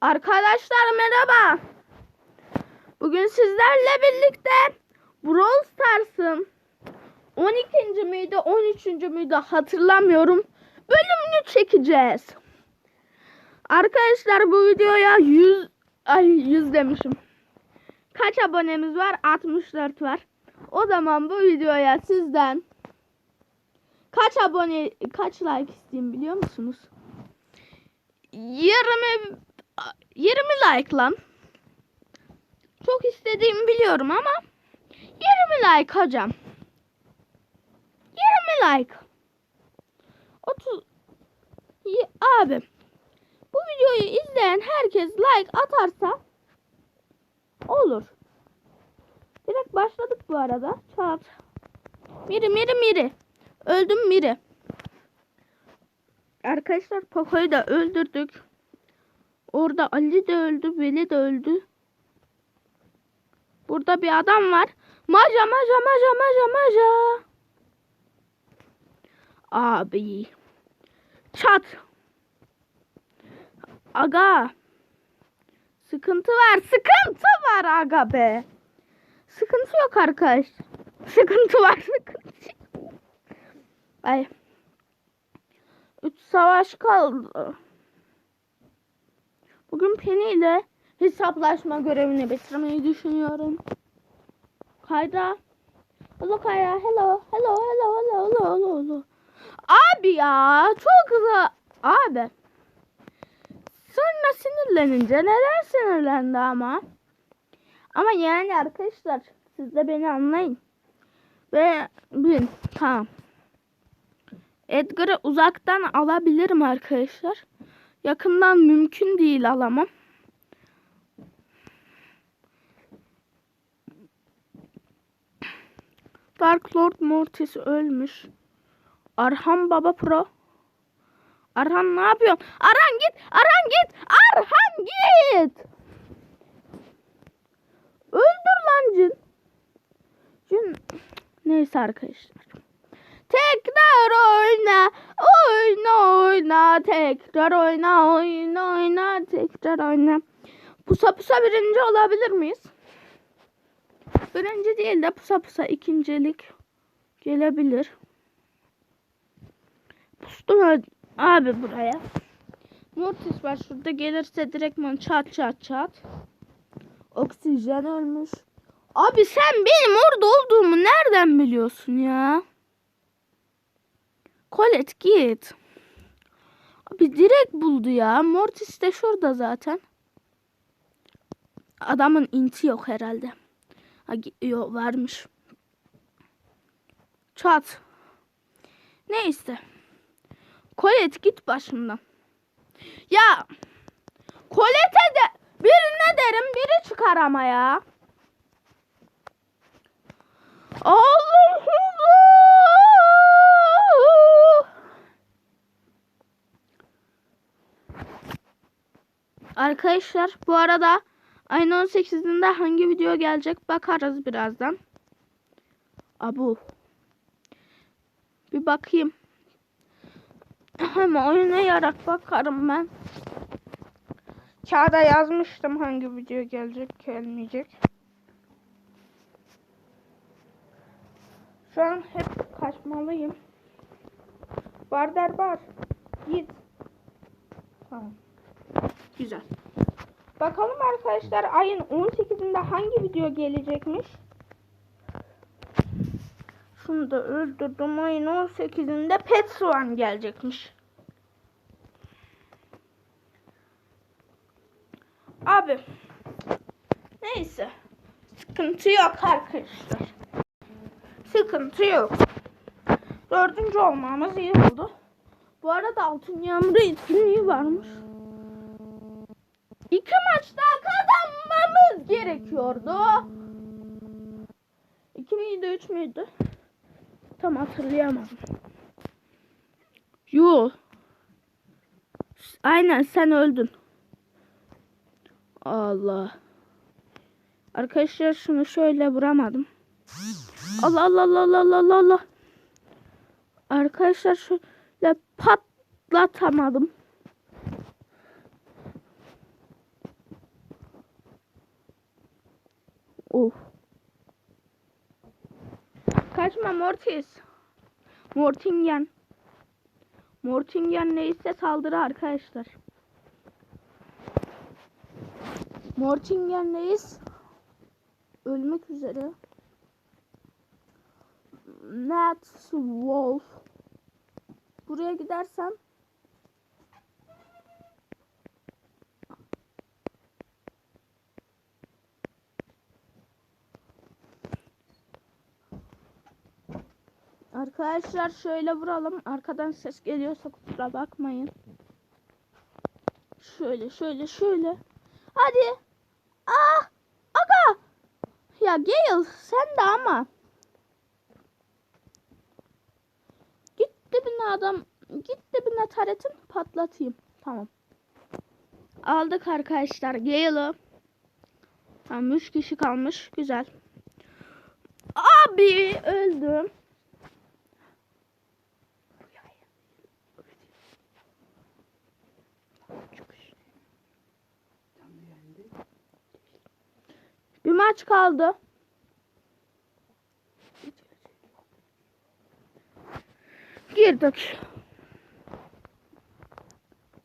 Arkadaşlar merhaba. Bugün sizlerle birlikte Brawl Stars'ın 12. müydü 13. müydü hatırlamıyorum. Bölümünü çekeceğiz. Arkadaşlar bu videoya 100 ay 100 demişim. Kaç abonemiz var? 64 var. O zaman bu videoya sizden kaç abone kaç like isteyeyim biliyor musunuz? 20 20 like lan. Çok istediğimi biliyorum ama 20 like hocam. 20 like. 30 Y- abi bu videoyu izleyen herkes like atarsa olur. Direkt başladık bu arada. Çat. Miri miri miri. Öldüm miri. Arkadaşlar Poco'yu da öldürdük. Orada Ali de öldü, Veli de öldü. Burada bir adam var. Maja maja maja maja maja. Abi. Çat. Aga. Sıkıntı var. Sıkıntı var aga be. Sıkıntı yok arkadaş. Sıkıntı var. Sıkıntı. Ay. Üç savaş kaldı. Bugün Penny ile hesaplaşma görevini bitirmeyi düşünüyorum. Kayda. Hello Kayra. Hello. Hello. Hello. Hello. Hello. Hello. hello. Abi ya. Çok hızlı. Abi. Sonra sinirlenince neden sinirlendi ama? Ama yani arkadaşlar siz de beni anlayın. Ve bilin. Tamam. Edgar'ı uzaktan alabilirim arkadaşlar. Yakından mümkün değil alamam. Dark Lord Mortis ölmüş. Arhan Baba Pro. Arhan ne yapıyorsun? Arhan git! Arhan git! Arhan git! Öldür lan cin. Cin. Neyse arkadaşlar. Tekrar oyna, oyna oyna, tekrar oyna, oyna oyna, tekrar oyna. Pusa pusa birinci olabilir miyiz? Birinci değil de pusa pusa ikincilik gelebilir. Pustum abi buraya. Mortis var şurada gelirse direktman çat çat çat. Oksijen ölmüş. Abi sen benim orada olduğumu nereden biliyorsun ya? Colette git. Abi direkt buldu ya. Mortis de şurada zaten. Adamın inti yok herhalde. Ha, yok varmış. Çat. Neyse. Colette git başımdan. Ya. Colette'e de birine derim biri çıkar ama ya. Allah Allah. Arkadaşlar bu arada ayın 18'inde hangi video gelecek bakarız birazdan. Abu. Bir bakayım. Hemen oynayarak bakarım ben. Kağıda yazmıştım hangi video gelecek gelmeyecek. Şu an hep kaçmalıyım. Var der var. Git. Tamam. Güzel. Bakalım arkadaşlar ayın 18'inde hangi video gelecekmiş? Şunu da öldürdüm. Ayın 18'inde Pet Soğan gelecekmiş. Abi. Neyse. Sıkıntı yok arkadaşlar. Sıkıntı yok. Dördüncü olmamız iyi oldu. Bu arada altın yağmuru etkinliği varmış. İki maçta kazanmamız gerekiyordu. İki miydi, üç müydü? Tam hatırlayamadım. Yo. Aynen sen öldün. Allah. Arkadaşlar şunu şöyle vuramadım. Allah Allah Allah Allah Allah Allah. Arkadaşlar şöyle patlatamadım. Of. Kaçma Mortis. Mortingen. Mortingen neyse saldırı arkadaşlar. Mortingen neyiz? Ölmek üzere. Nat Wolf. Buraya gidersem Arkadaşlar şöyle vuralım. Arkadan ses geliyorsa kusura bakmayın. Şöyle şöyle şöyle. Hadi. Ah! Aga! Ya Gale sen de ama. Git dibine adam. Git dibine taretin patlatayım. Tamam. Aldık arkadaşlar Gale'ı. Tamam 3 kişi kalmış. Güzel. Abi öldüm. Bir maç kaldı. Girdik.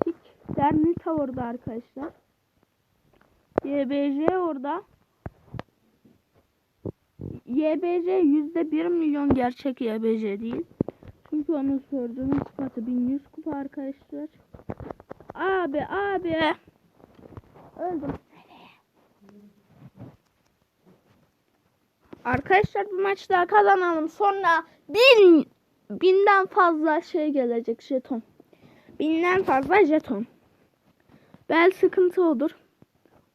Tik Dernita orada arkadaşlar. YBJ orada. YBJ yüzde bir milyon gerçek YBJ değil. Çünkü onun sorduğunun kupası 1100 kupa arkadaşlar. Abi abi. Öldüm. Arkadaşlar bir maç daha kazanalım. Sonra bin, binden fazla şey gelecek jeton. Binden fazla jeton. Bel sıkıntı olur.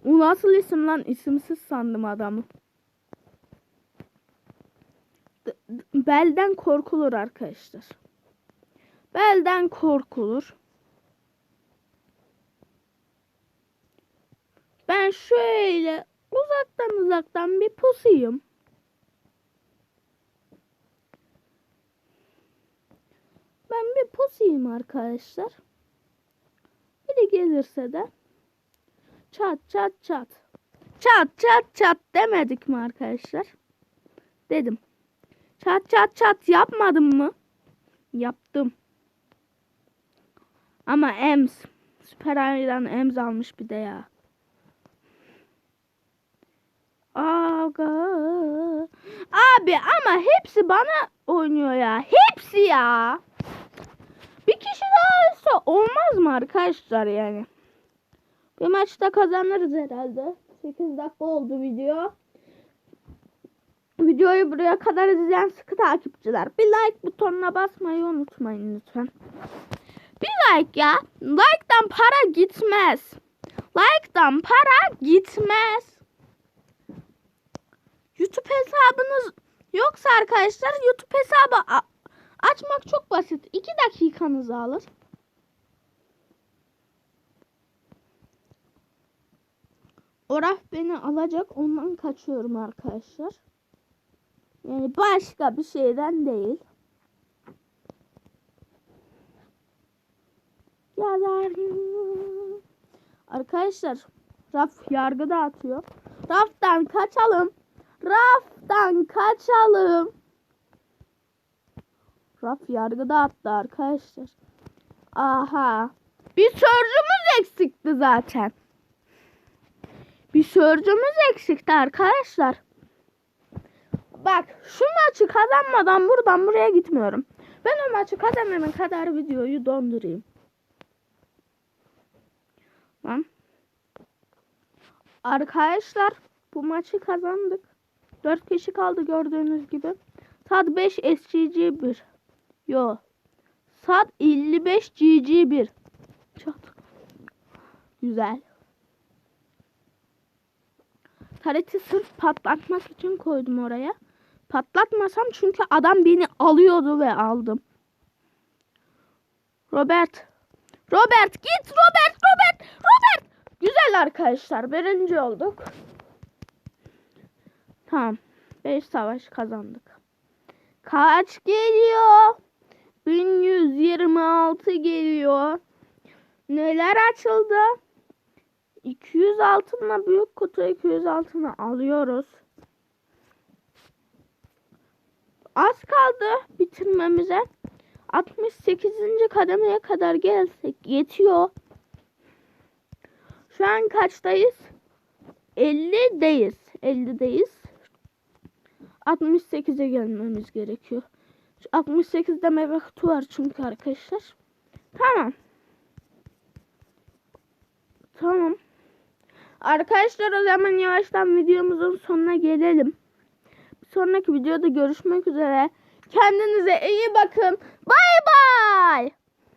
O nasıl isim lan? İsimsiz sandım adamı. Belden korkulur arkadaşlar. Belden korkulur. Ben şöyle uzaktan uzaktan bir pusuyum. Bir pusuyum arkadaşlar. Biri gelirse de çat çat çat. Çat çat çat demedik mi arkadaşlar? Dedim. Çat çat çat yapmadım mı? Yaptım. Ama Ems. Süper Ayran Ems almış bir de ya. Aga. Abi ama hepsi bana oynuyor ya. Hepsi ya. Olsa olmaz mı arkadaşlar yani? Bir maçta kazanırız herhalde. 8 dakika oldu video. Videoyu buraya kadar izleyen sıkı takipçiler. Bir like butonuna basmayı unutmayın lütfen. Bir like ya. Like'dan para gitmez. Like'dan para gitmez. YouTube hesabınız yoksa arkadaşlar YouTube hesabı açmak çok basit. 2 dakikanızı alır. Oraf beni alacak. Ondan kaçıyorum arkadaşlar. Yani başka bir şeyden değil. Yalan. Arkadaşlar Raf yargı dağıtıyor. Raftan kaçalım. Raftan kaçalım. Raf yargı dağıttı arkadaşlar. Aha. Bir sörcümüz eksikti zaten. Bir sörcümüz eksikti arkadaşlar. Bak şu maçı kazanmadan buradan buraya gitmiyorum. Ben o maçı kazanana kadar videoyu dondurayım. Tamam. Arkadaşlar bu maçı kazandık. 4 kişi kaldı gördüğünüz gibi. Sad 5 SGG 1. Yo. Sad 55 GG 1. Çok güzel. Tareti sırf patlatmak için koydum oraya. Patlatmasam çünkü adam beni alıyordu ve aldım. Robert. Robert git Robert Robert Robert. Güzel arkadaşlar birinci olduk. Tamam. 5 savaş kazandık. Kaç geliyor? 1126 geliyor. Neler açıldı? 200 altınla büyük kutu 200 altını alıyoruz. Az kaldı bitirmemize. 68. kademeye kadar gelsek yetiyor. Şu an kaçtayız? 50'deyiz. 50'deyiz. 68'e gelmemiz gerekiyor. Şu 68'de meyve kutu var çünkü arkadaşlar. Tamam. Tamam. Arkadaşlar o zaman yavaştan videomuzun sonuna gelelim. Sonraki videoda görüşmek üzere. Kendinize iyi bakın. Bay bay.